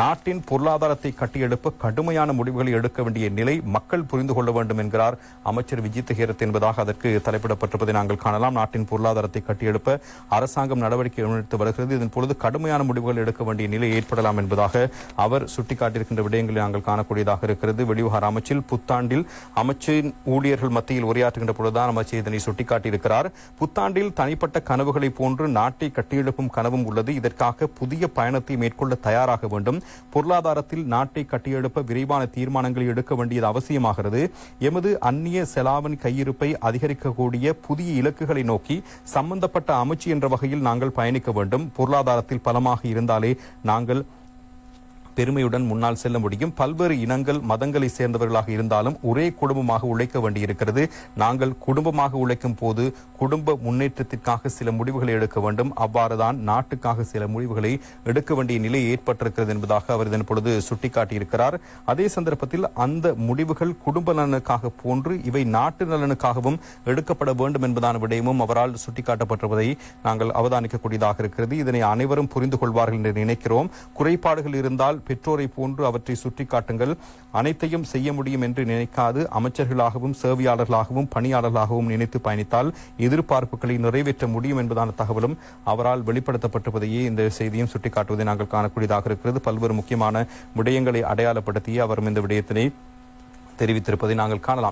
நாட்டின் பொருளாதாரத்தை கட்டியெழுப்ப கடுமையான முடிவுகளை எடுக்க வேண்டிய நிலை மக்கள் புரிந்து கொள்ள வேண்டும் என்கிறார் அமைச்சர் விஜித் ஹேரத் என்பதாக அதற்கு தலைப்பிடப்பட்டிருப்பதை நாங்கள் காணலாம். நாட்டின் பொருளாதாரத்தை கட்டியெழுப்ப அரசாங்கம் நடவடிக்கை எடுத்து வருகிறது. இதன் பொழுது கடுமையான முடிவுகள் எடுக்க வேண்டிய நிலை ஏற்படலாம் என்பதாக அவர் சுட்டிக்காட்டியிருக்கின்ற விடயங்களை நாங்கள் காணக்கூடியதாக இருக்கிறது. வெளிவகார அமைச்சில் புத்தாண்டில் அமைச்சின் ஊழியர்கள் மத்தியில் உரையாற்றுகின்ற பொழுதுதான் அமைச்சர் இதனை சுட்டிக்காட்டியிருக்கிறார். புத்தாண்டில் தனிப்பட்ட கனவுகளை போன்று நாட்டை கட்டியெழுப்பும் கனவும் உள்ளது. இதற்காக புதிய பயணத்தை மேற்கொள்ள தயாராக வேண்டும். பொருளாதாரத்தில் நாட்டை கட்டியெழுப்ப விரைவான தீர்மானங்களை எடுக்க வேண்டியது அவசியமாகிறது. எமது அந்நிய செலாவணி கையிருப்பை அதிகரிக்கக்கூடிய புதிய இலக்குகளை நோக்கி சம்பந்தப்பட்ட அமைச்சு என்ற வகையில் நாங்கள் பயணிக்க வேண்டும். பொருளாதாரத்தில் பலமாக இருந்தாலே நாங்கள் பெருமையுடன் முன்னால் செல்ல முடியும். பல்வேறு இனங்கள் மதங்களை சேர்ந்தவர்களாக இருந்தாலும் ஒரே குடும்பமாக உழைக்க வேண்டியிருக்கிறது. நாங்கள் குடும்பமாக உழைக்கும் போது குடும்ப முன்னேற்றத்திற்காக சில முடிவுகளை எடுக்க வேண்டும். அவ்வாறுதான் நாட்டுக்காக சில முடிவுகளை எடுக்க வேண்டிய நிலை ஏற்பட்டிருக்கிறது என்பதாக அவர் இதன் பொழுது சுட்டிக்காட்டியிருக்கிறார். அதே சந்தர்ப்பத்தில் அந்த முடிவுகள் குடும்ப நலனுக்காக போன்று இவை நாட்டு நலனுக்காகவும் எடுக்கப்பட வேண்டும் என்பதான விடயமும் அவரால் சுட்டிக்காட்டப்பட்டிருப்பதை நாங்கள் அவதானிக்கக்கூடியதாக இருக்கிறது. இதனை அனைவரும் புரிந்து கொள்வார்கள் என்று நினைக்கிறோம். குறைபாடுகள் இருந்தால் பெற்றோரை போன்று அவற்றை சுட்டிக்காட்டுங்கள். அனைத்தையும் செய்ய முடியும் என்று நினைக்காது. அமைச்சர்களாகவும் சேவையாளர்களாகவும் பணியாளர்களாகவும் நினைத்து பயணித்தால் எதிர்பார்ப்புகளை நிறைவேற்ற முடியும் என்பதான தகவலும் அவரால் வெளிப்படுத்தப்பட்டிருப்பதையே இந்த செய்தியும் சுட்டிக்காட்டுவதை நாங்கள் காணக்கூடியதாக இருக்கிறது. பல்வேறு முக்கியமான விடயங்களை அடையாளப்படுத்திய அவரும் இந்த விடயத்தினை தெரிவித்திருப்பதை நாங்கள் காணலாம்.